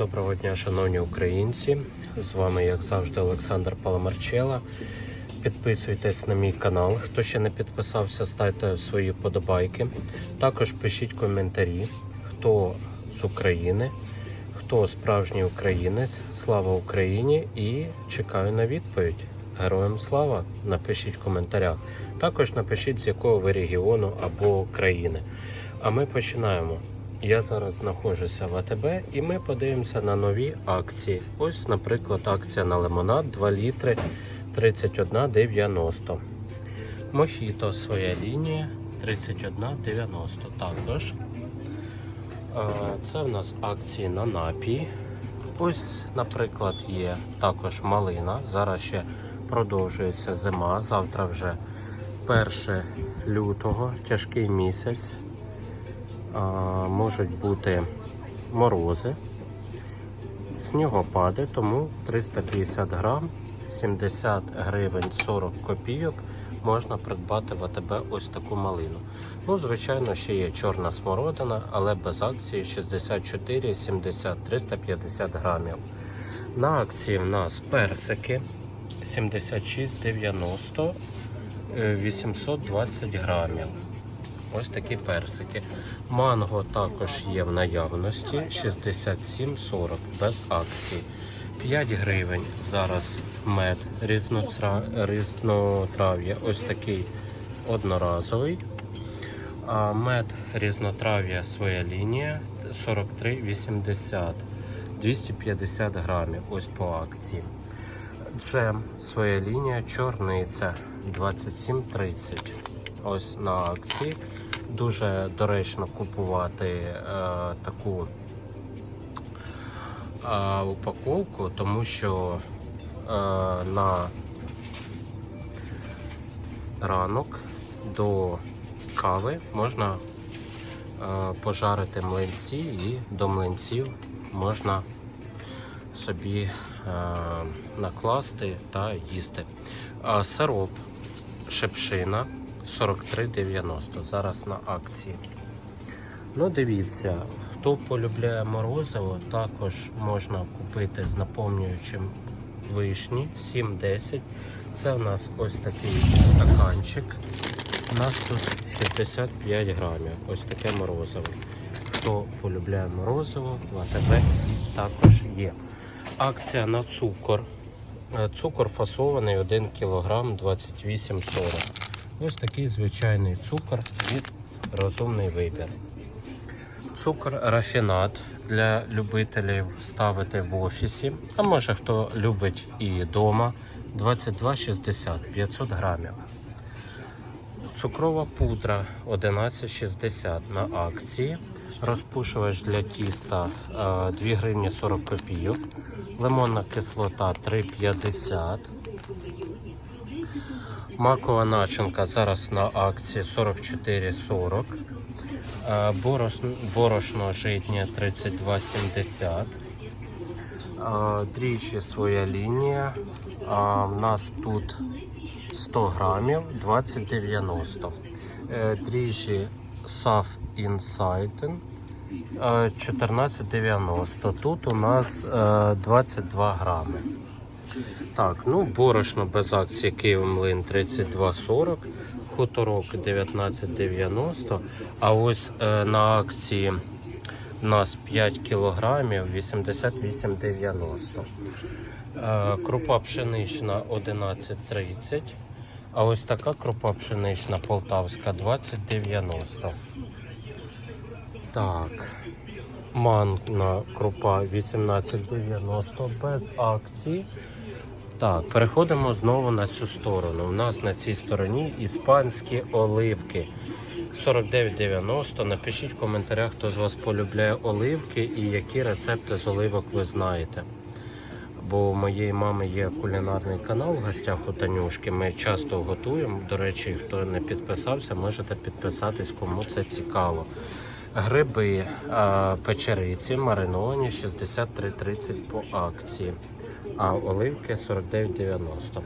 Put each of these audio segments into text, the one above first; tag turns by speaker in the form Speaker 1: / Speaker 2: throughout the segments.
Speaker 1: Доброго дня, шановні українці. З вами, як завжди, Олександр Паламарчела. Підписуйтесь на мій канал. Хто ще не підписався, ставте свої подобайки. Також пишіть коментарі, хто з України, хто справжній українець. Слава Україні! І чекаю на відповідь. Героям слава! Напишіть в коментарях. Також напишіть, з якого ви регіону або країни. А ми починаємо. Я зараз знаходжуся в АТБ і ми подивимося на нові акції. Ось, наприклад, акція на лимонад 2 літри 31,90. Мохіто своя лінія 31,90 також. Е, Це в нас акції на напій. Ось, наприклад, є також малина. Зараз ще продовжується зима. Завтра вже 1 лютого, тяжкий місяць. А, можуть бути морози, снігопади, тому 350 грам, 70 гривень 40 копійок можна придбати в АТБ ось таку малину. Ну, звичайно, ще є чорна смородина, але без акції 64, 70, 350 грамів. На акції в нас персики 76,90, е, 820 грамів. Ось такі персики. Манго також є в наявності 67,40 без акції. 5 гривень зараз мед різнотрав'я. Ось такий одноразовий. А мед різнотрав'я своя лінія 43,80 250 грамів. Ось по акції. Джем своя лінія чорниця 27,30. Ось на акції. Дуже доречно купувати е, таку е, упаковку, тому що е, на ранок до кави можна е, пожарити млинці і до млинців можна собі е, накласти та їсти. А сироп шепшина 43,90 зараз на акції. Ну, дивіться, хто полюбляє морозиво, також можна купити з наповнюючим вишні 7,10. Це у нас ось такий стаканчик. У нас тут 65 грамів. Ось таке морозиво. Хто полюбляє морозиво, в АТБ також є. Акція на цукор. Е, Цукор фасований 1 кг 28,40. Ось такий звичайний цукор від розумний вибір. Цукор рафінат для любителів ставити в офісі. А може хто любить і вдома 22,60 500 грамів. Цукрова пудра 11,60 на акції. Розпушувач для тіста е, 2 гривні 40 копійок. Лимонна кислота 3,50. Макова начинка зараз на акції 44,40. Е, Борошно, борошно житнє 32,70. Е, своя лінія. В нас тут 100 грамів 20,90. Е, Дріжджі Saf Insighten е, 14,90. Тут у нас е, 22 грами. Так, ну борошно без акції Київ Млин 32,40, хуторок 19,90. А ось е, на акції у нас 5 кілограмів 88,90. Е, крупа пшенична 11,30. А ось така крупа пшенична полтавська 20,90. Так. Манна крупа 18,90 без акцій. Так, переходимо знову на цю сторону. У нас на цій стороні іспанські оливки. 49,90. Напишіть в коментарях, хто з вас полюбляє оливки і які рецепти з оливок ви знаєте. Бо у моєї мами є кулінарний канал в гостях у Танюшки. Ми часто готуємо. До речі, хто не підписався, можете підписатись, кому це цікаво. Гриби печериці мариновані 63,30 по акції, а оливки 49,90.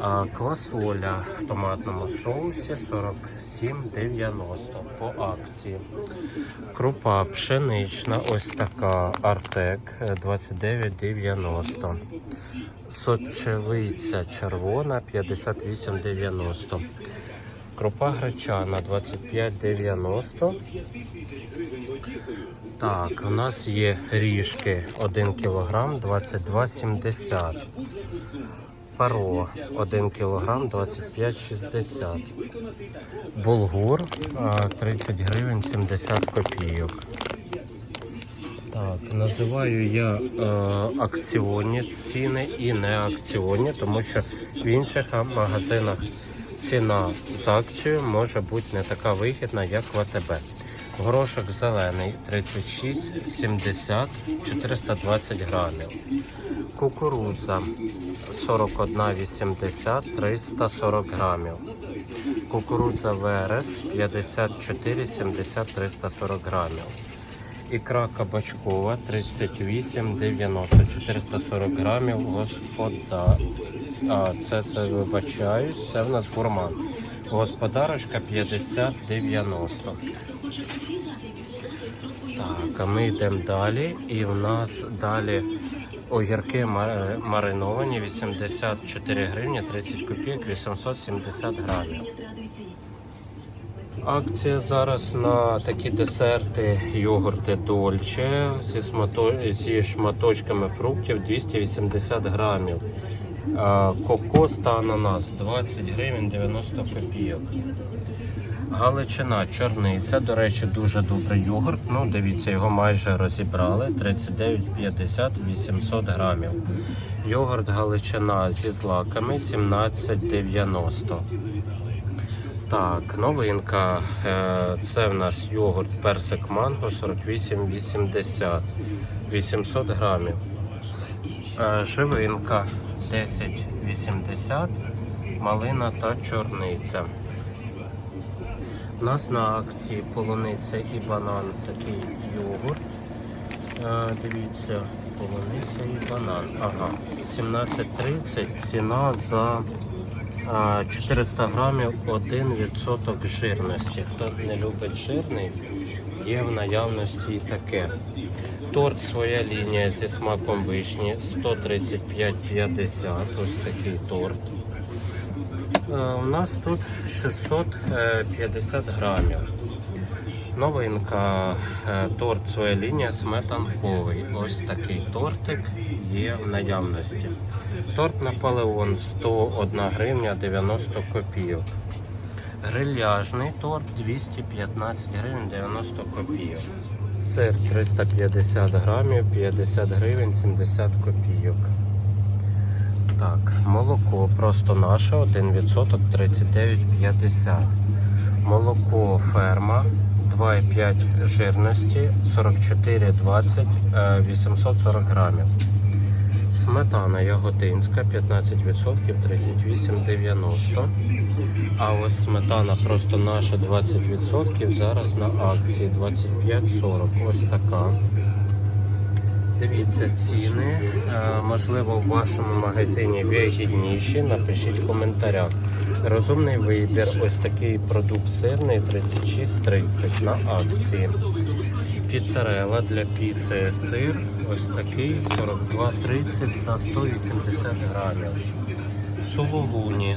Speaker 1: А квасоля в томатному соусі 47,90 по акції. Крупа пшенична, ось така Артек е, 29,90. Сочевиця червона 58,90. Крупа гречана 25,90. Так, у нас є ріжки 1 кг 22,70. Паро 1 кг 25,60. Булгур 30 гривень 70 копійок. Так, називаю я е, акціонні ціни і не акціонні, тому що в інших магазинах ціна з акцією може бути не така вигідна, як в АТБ. Горошок зелений 36,70 420 грамів. Кукурудза 41,80 340 грамів. Кукурудза Верес 54,70 340 грамів. Ікра кабачкова 38,90 440 грамів. Господа. А, це, це вибачаюсь, це в нас гурман. Господарочка 50,90. Так, а ми йдемо далі. І в нас далі огірки мариновані 84 гривні 30 копійок 870 грамів. Акція зараз на такі десерти, йогурти Дольче зі, зі шматочками фруктів 280 грамів. Кокос та ананас 20 гривень 90 копійок. Галичина чорниця, до речі, дуже добрий йогурт. Ну, дивіться, його майже розібрали. 39,50 800 грамів. Йогурт Галичина зі злаками 17,90. Так, новинка. Е, Це в нас йогурт персик манго 48,80 800 грамів. Е, Живинка 10,80 малина та чорниця. У нас на акції полуниця і банан такий йогурт. Е, Дивіться, полуниця і банан. Ага, 17,30 ціна за а, 400 грамів 1% жирності. Хто не любить жирний, є в наявності і таке. Торт своя лінія зі смаком вишні 135,50. Ось такий торт. Е, У нас тут 650 грамів. Новинка, е, торт своя лінія сметанковий. Ось такий тортик є в наявності. Торт Наполеон 101 гривня 90 копійок. Гриляжний торт 215 гривень 90 копійок. Сир 350 грамів 50 гривень 70 копійок. Так, молоко просто наше 1% 39,50. Молоко ферма 2,5 жирності 44,20 е, 840 грамів. Сметана ягодинська 15% 38,90. А ось сметана просто наша 20% зараз на акції 25,40. Ось така. Дивіться ціни. Е, Можливо, в вашому магазині вигідніші. Напишіть в коментарях. Розумний вибір. Ось такий продукт сирний 36,30 на акції. Піцерела для піци сир. Ось такий 42,30 за 180 грамів. Сулугуні.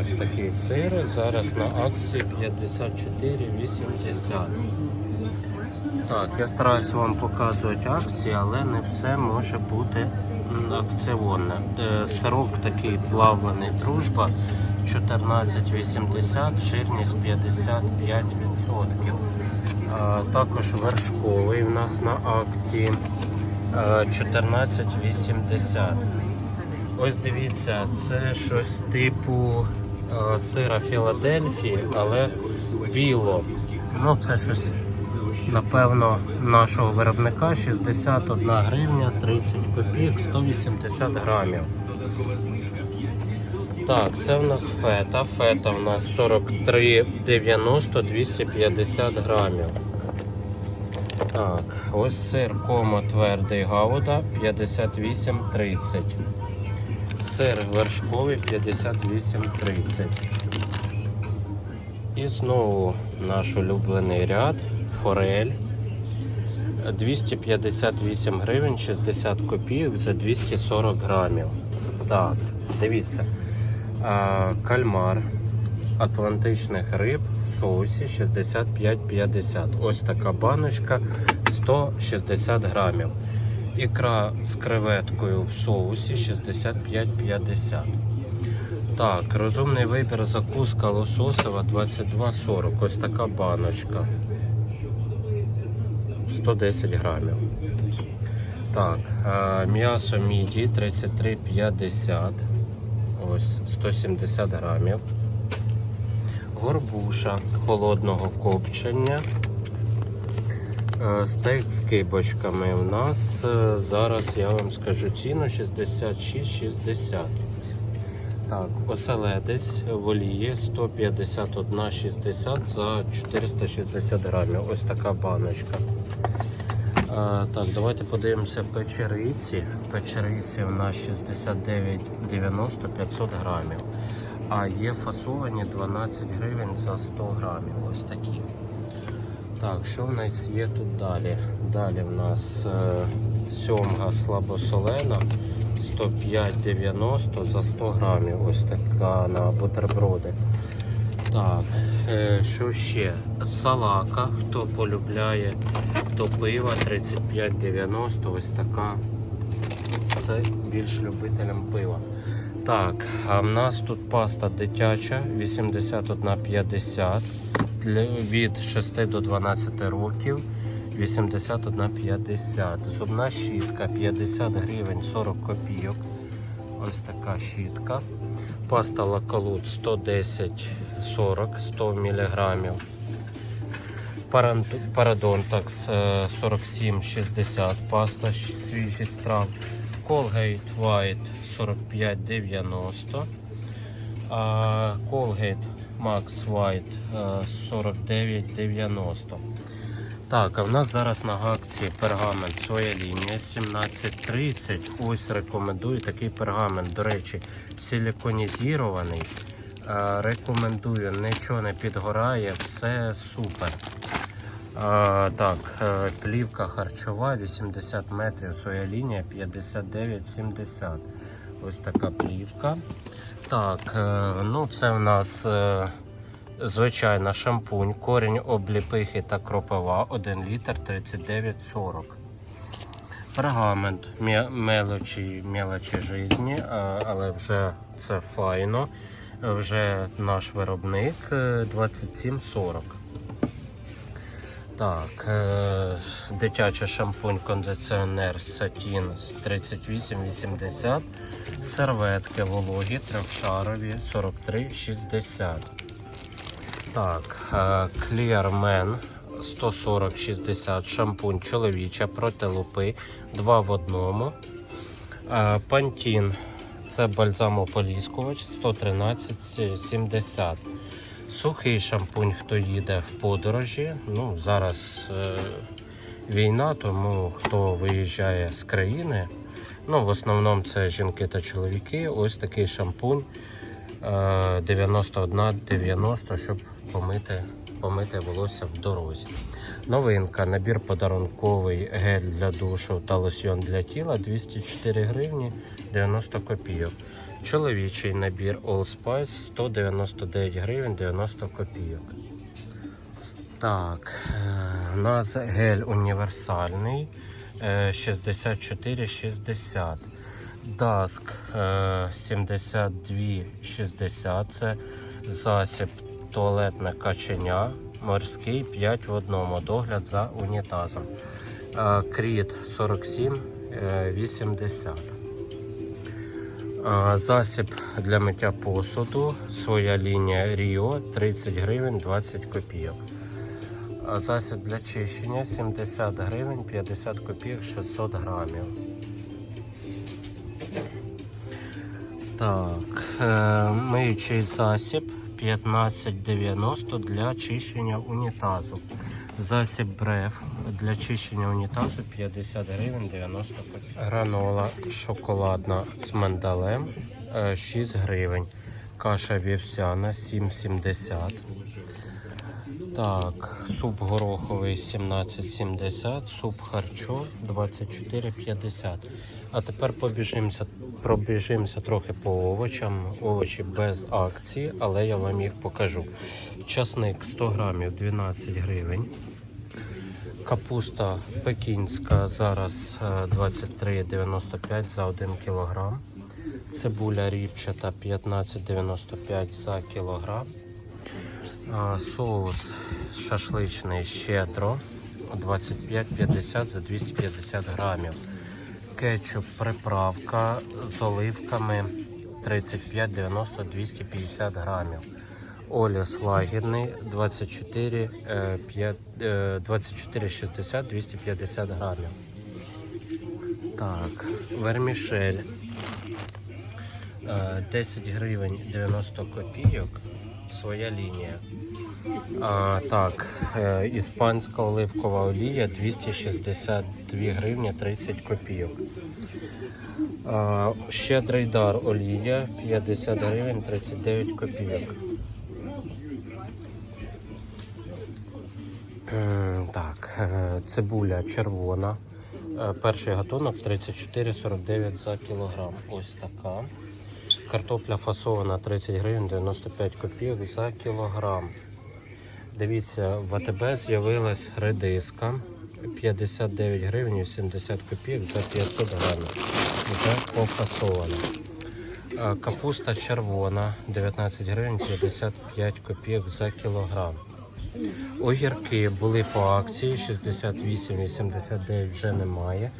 Speaker 1: Ось такий сир. Зараз на акції 54,80. Так, я стараюся вам показувати акції, але не все може бути акціонне. Е, Сирок такий плавлений дружба 14,80, жирність 55%. А, Також вершковий у нас на акції е, 14,80. Ось дивіться, це щось типу е, сира Філадельфії, але біло. Ну, це щось напевно, нашого виробника 61 гривня 30 копійок 180 грамів. Так, це в нас фета. Фета в нас 43,90 250 грамів. Так, ось сир кома твердий гауда 58,30. Сир вершковий 58,30. І знову наш улюблений ряд форель 258 гривень 60 копійок за 240 грамів. Так, дивіться. А, кальмар атлантичних риб в соусі 65,50. Ось така баночка 160 грамів. Ікра з креветкою в соусі 65,50. Так, розумний вибір закуска лососева 22,40. Ось така баночка. 110 грамів. Так, е, м'ясо міді 33,50. Ось 170 грамів. Горбуша холодного копчення. Е, Стейк з кибочками у нас е, зараз я вам скажу ціну 66,60. Так, оселедець в олії 151,60 за 460 грамів. Ось така баночка. Так, давайте подивимося печериці. Печериці у нас 69,90 500 грамів. А є фасовані 12 гривень за 100 грамів. Ось такі. Так, що в нас є тут далі? Далі в нас е, сьомга слабосолена 105,90 за 100 грамів. Ось така на бутерброди. Так, що ще? Салака, хто полюбляє до пива 35,90, ось така. Це більш любителям пива. Так, а в нас тут паста дитяча 81,50 від 6 до 12 років 81,50. Зубна щітка 50 гривень 40 копійок. Ось така щітка. Паста лакалут 110 40 100 мг. Парадонтакс 47,60 паста щ- свіжі страв. Colgate White 45,90. А Colgate Max White е, 49,90. Так, а в нас зараз на акції пергамент своя лінія 1730. Ось рекомендую такий пергамент. До речі, силіконізований. Е, Рекомендую, нічого не підгорає, все супер. А, так, е, плівка харчова 80 метрів, своя лінія 59,70. Ось така плівка. Так, е, ну це в нас е, звичайна шампунь, корінь обліпихи та кропива 1 літр 39,40. Пергамент мелочі, мелочі жизні, е, але вже це файно. Вже наш виробник е, 27,40. Так, е, дитячий шампунь кондиціонер Сатін з 38,80. Серветки вологі трьохшарові 43,60. Так, е, Man 140,60. Шампунь чоловіча проти лупи 2 в одному. Е, Пантін це бальзамополіскувач 113,70. Сухий шампунь, хто їде в подорожі. Ну, зараз е, війна, тому хто виїжджає з країни. Ну, в основному це жінки та чоловіки. Ось такий шампунь е, 91,90, щоб помити, помити волосся в дорозі. Новинка. Набір подарунковий гель для душу та лосьйон для тіла 204 гривні 90 копійок. Чоловічий набір All Spice 199 гривень 90 копійок. Так, е, у нас гель універсальний е, 64,60. Даск е, 72,60. Це засіб туалетне каченя. Морський 5 в одному. Догляд за унітазом. Е, Кріт 47,80. А, Засіб для миття посуду, своя лінія Ріо 30 гривень 20 копійок. Засіб для чищення 70 гривень 50 копійок 600 грамів. Так, е, миючий засіб 15,90 для чищення унітазу. Засіб бреф для чищення унітазу 50 гривень 90 копійок. Гранола шоколадна з мандалем е, 6 гривень. Каша вівсяна 7,70. Так, суп гороховий 17,70, суп харчо 24,50. А тепер побіжимося, пробіжимося трохи по овочам. Овочі без акції, але я вам їх покажу. Часник 100 грамів 12 гривень. Капуста пекінська зараз е, 23,95 за 1 кілограм. Цибуля ріпчата 15,95 за кілограм. Соус шашличний щедро 25,50 за 250 грамів. Кетчуп приправка з оливками 35,90 250 грамів. Оліс лагідний 24, е, п'ят- е, 24,60 250 грамів. Так, вермішель е, 10 гривень 90 копійок. Своя лінія. А, так, е, іспанська оливкова олія 262 гривні 30 копійок. А, щедрий дар олія 50 гривень 39 копійок. Так, е, цибуля червона. Е, Перший гатунок 34,49 за кілограм. Ось така. Картопля фасована 30 гривень 95 копійок за кілограм. Дивіться, в АТБ з'явилась редиска 59 гривень 80 копійок за 500 грамів. Вже пофасована. Капуста червона 19 гривень 55 копійок за кілограм. Огірки були по акції 68,89 вже немає.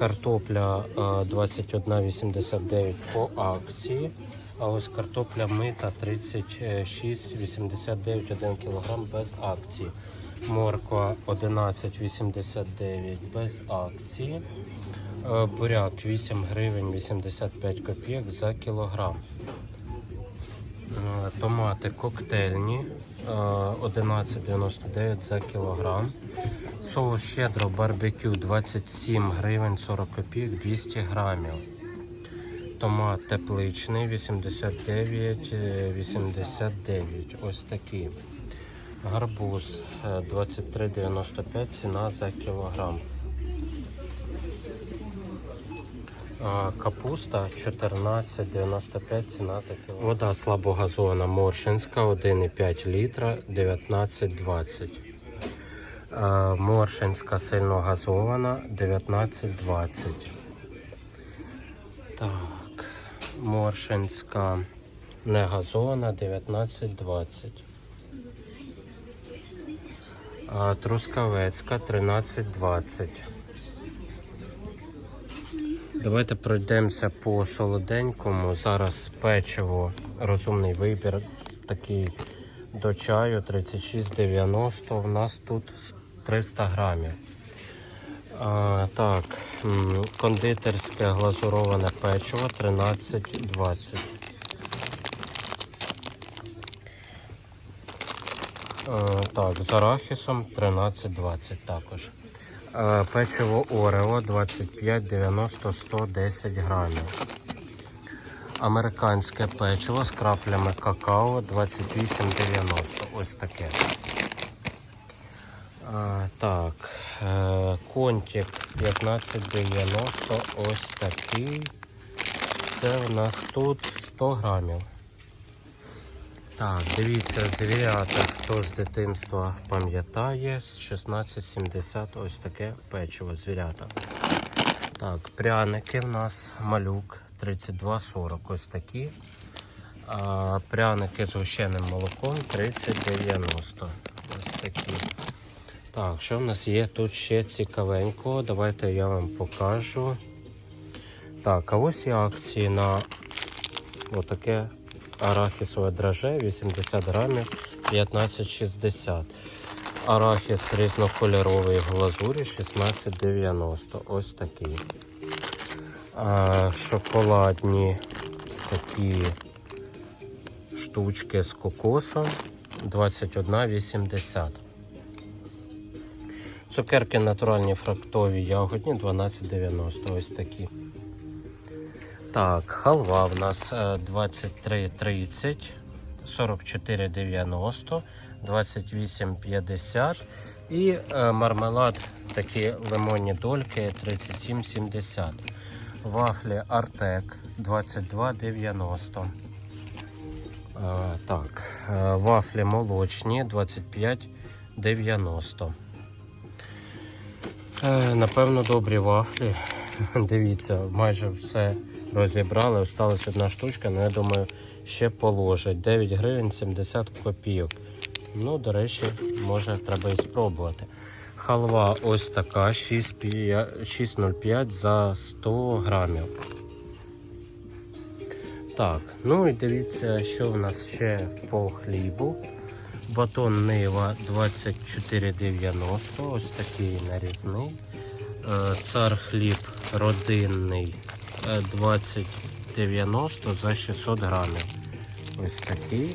Speaker 1: Картопля е, 21,89 по акції. А ось картопля мита 36,89 1 кг без акції. Морква 11,89 без акції. Е, Буряк 8 гривень 85 копійок за кілограм. Е, Томати коктейльні е, 11,99 за кілограм. Соус щедро барбекю 27 гривень 40 копійок 200 грамів. Томат тепличний 89, е, 89. Ось такий. Гарбуз е, 23,95 ціна за кілограм. А, Капуста 14,95 ціна за кілограм. Вода слабогазована Моршинська 1,5 літра 19,20. А, Моршинська сильно газована 19,20. Так, Моршинська не газована 19,20. А Трускавецька 13,20. Давайте пройдемося по солоденькому. Зараз печиво, розумний вибір, такий до чаю 36,90. У нас тут 300 грамів. А, так, кондитерське глазуроване печиво 13,20. Так, з арахісом 13,20 також. Е, Печиво Орео 25,90 110 грамів. Американське печиво з краплями какао 28,90. Ось таке. А, так, е, контик 15,90. Ось такий. Це в нас тут 100 грамів. Так, дивіться, звірята, хто з дитинства пам'ятає, з 1670 ось таке печиво звірята. Так, пряники в нас малюк 32,40 ось такі. А пряники з гущеним молоком 30,90. Ось такі. Так, що в нас є тут ще цікавенького? Давайте я вам покажу. Так, а ось є акції на отаке арахісове драже 80 грамів 15,60. Арахіс різнокольоровий глазурі 16,90. Ось такий. А, шоколадні такі штучки з кокосом 21,80. Цукерки натуральні фруктові ягодні 12,90. Ось такі. Так, халва в нас е, 23,30, 44,90, 28,50 і е, мармелад, такі лимонні дольки 37,70. Вафлі Артек 22,90. Е, Так, е, вафлі молочні 25,90. Е, Напевно, добрі вафлі. Дивіться, майже все розібрали. Осталась одна штучка, але я думаю, ще положать. 9 гривень 70 копійок. Ну, до речі, може треба і спробувати. Халва ось така 6,05 за 100 грамів. Так, ну і дивіться, що в нас ще по хлібу. Батон Нива 24,90, ось такий нарізний. Е, Цар хліб родинний 20,90 за 600 грамів. Ось такий.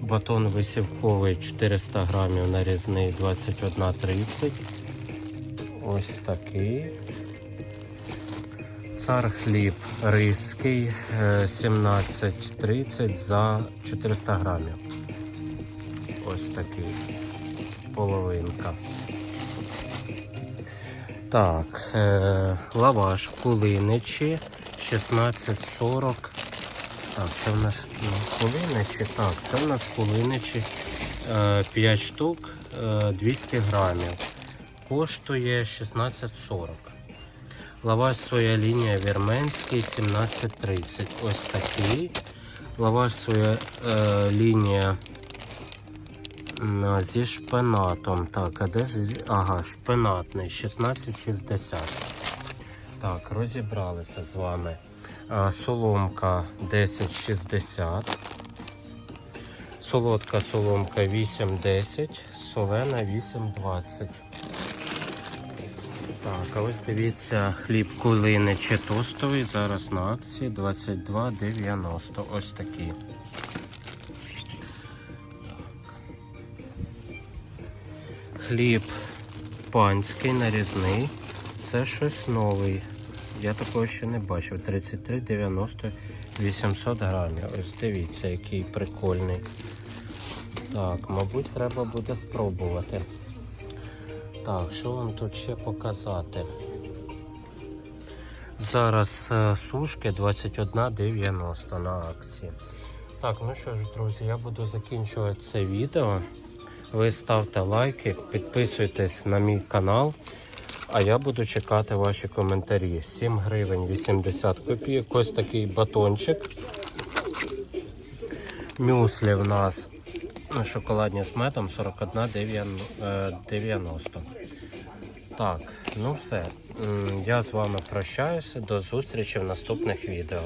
Speaker 1: Батон висівковий 400 грамів нарізний 21,30. Ось такий. Цар хліб ризький е, 17,30 за 400 грамів. Ось такий. Половинка. Так, е, лаваш кулиничі 16,40. Так, це в нас ну, кулиничі. Так, це в нас кулиничі е, 5 штук е, 200 грамів. Коштує 16,40. Лаваш своя лінія вірменський 17,30. Ось такий. Лаваш своя е, лінія м, зі шпинатом. Так, а де ж? Ага, шпинатний 16,60. Так, розібралися з вами. А, соломка 10,60. Солодка соломка 8,10, солена 8,20. Так, а ось дивіться, хліб кулиничі тостовий, зараз на акції 22,90. Ось такий. Хліб панський нарізний. Це щось новий. Я такого ще не бачив. 33,90 800 грамів. Ось дивіться, який прикольний. Так, мабуть, треба буде спробувати. Так, що вам тут ще показати? Зараз е, сушки 21,90 на акції. Так, ну що ж, друзі, я буду закінчувати це відео. Ви ставте лайки, підписуйтесь на мій канал. А я буду чекати ваші коментарі. 7 гривень 80 копійок. Ось такий батончик. Мюслі в нас шоколадні з медом 41,90. Так, ну все. Я з вами прощаюся. До зустрічі в наступних відео.